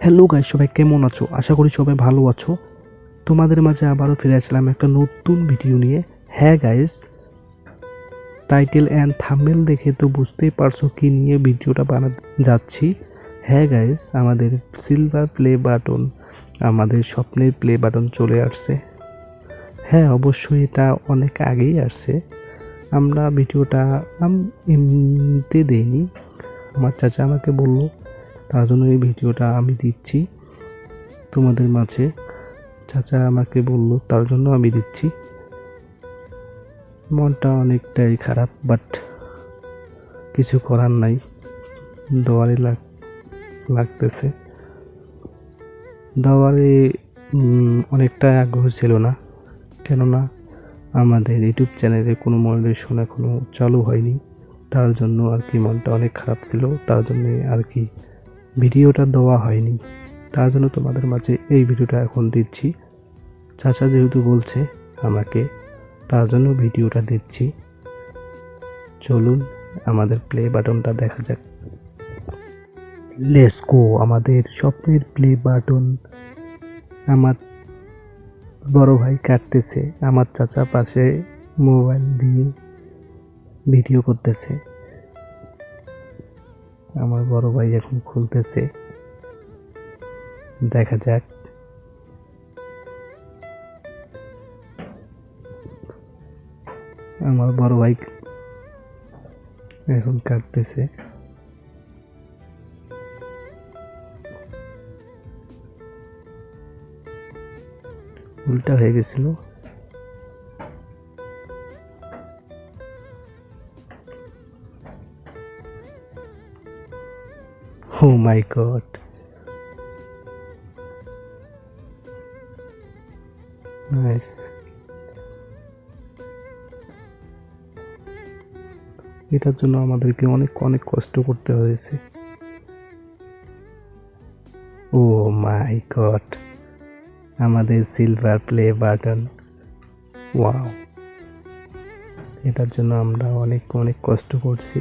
Hello guy সবাই কেমন আছো? আশা করি সবাই ভালো আছো। তোমাদের মাঝে আবারও ফিরে আসলাম একটা নতুন ভিডিও নিয়ে। হ্যাঁ গাইস টাইটেল অ্যান্ড থাম্বেল দেখে তো বুঝতেই পারছ কি নিয়ে ভিডিওটা বানাতে যাচ্ছি। হ্যাঁ গাইস আমাদের সিলভার প্লে বাটন আমাদের স্বপ্নের প্লে বাটন চলে আসছে। হ্যাঁ অবশ্যই এটা অনেক আগেই আসছে। আমরা ভিডিওটা এমনিতে দেইনি। আমার চাচা আমাকে বলল তার জন্য এই ভিডিওটা আমি দিচ্ছি। তোমাদের মাঝে চাচা আমাকে বলল তার জন্য আমি দিচ্ছি। মনটা অনেকটাই খারাপ বাট কিছু করার নাই। দেওয়ারে লাগ লাগতেছে। দেওয়ারে উম, অনেকটা আগ্রহ ছিল না কেননা আমাদের ইউটিউব চ্যানেলে কোনো মনিটেশন এখনও চালু হয়নি। তার জন্য আর কি মনটা অনেক খারাপ ছিল তার জন্য আর কি ভিডিওটা দেওয়া হয়নি। তার জন্য তোমাদের মাঝে এই ভিডিওটা এখন দিচ্ছি। চাচা যেহেতু বলছে আমাকে, তার জন্য ভিডিওটা দিচ্ছি। চলুন, আমাদের প্লে বাটনটা দেখা যাক। লেটস গো আমাদের স্বপ্নের প্লে বাটন আমার বড় ভাই কাটতেছে, আমার চাচা পাশে মোবাইল দিয়ে ভিডিও করতেছে। আমার বড় ভাই এখন খুলতেছে। দেখা যাক। আমার বড় ভাই এখন কাটতেছে উল্টা হয়ে গেছিল। Oh my god. Nice. এটার জন্য আমাদেরকে অনেক অনেক কষ্ট করতে হয়েছে। ও মাই গড আমাদের সিলভার প্লে বাটন ওয়াও এটার জন্য আমরা অনেক অনেক কষ্ট করছি।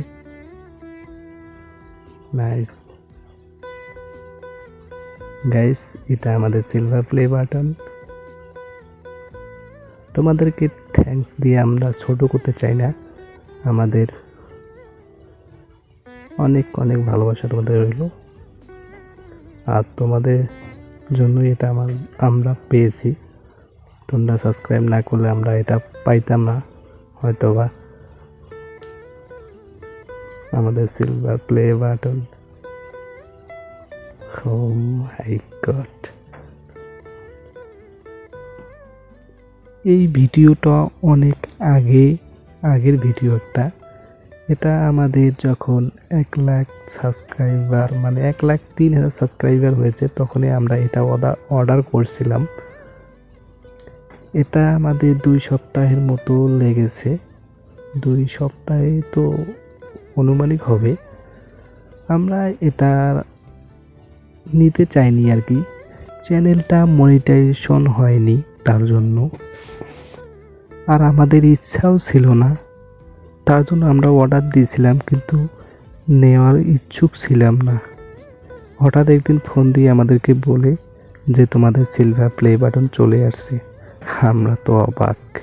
নাইস গাইস এটা আমাদের সিলভার প্লে বাটন তোমাদেরকে থ্যাঙ্কস দিয়ে আমরা ছোট করতে চাই না। আমাদের অনেক অনেক ভালোবাসা তোমাদের রইল। আর তোমাদের জন্য এটা আমার, আমরা পেয়েছি। তোমরা সাবস্ক্রাইব না করলে আমরা এটা পাইতাম না। হয়তো বা আমাদের silver play button oh my god এই ভিডিওটা অনেক আগে, আগের ভিডিও একটা এটা আমাদের যখন এক লাখ সাবস্ক্রাইবার মানে এক লাখ তিন হাজার সাবস্ক্রাইবার হয়েছে, তখনই আমরা এটা অর্ডার করছিলাম। এটা আমাদের দুই সপ্তাহের মতো লেগেছে। দুই সপ্তাহে তো অনুমানিক হবে। আমরা এটা নিতে চাইনি আর কি। চ্যানেলটা মনিটাইজেশন হয়নি তার জন্য। আর আমাদের ইচ্ছাও ছিল না। তার জন্য আমরা অর্ডার দিয়েছিলাম কিন্তু নেওয়ার ইচ্ছুক ছিলাম না। হঠাৎ একদিন ফোন দিয়ে আমাদেরকে বলে যে তোমাদের সিলভার প্লে বাটন চলে আসছে। আমরা তো অবাক।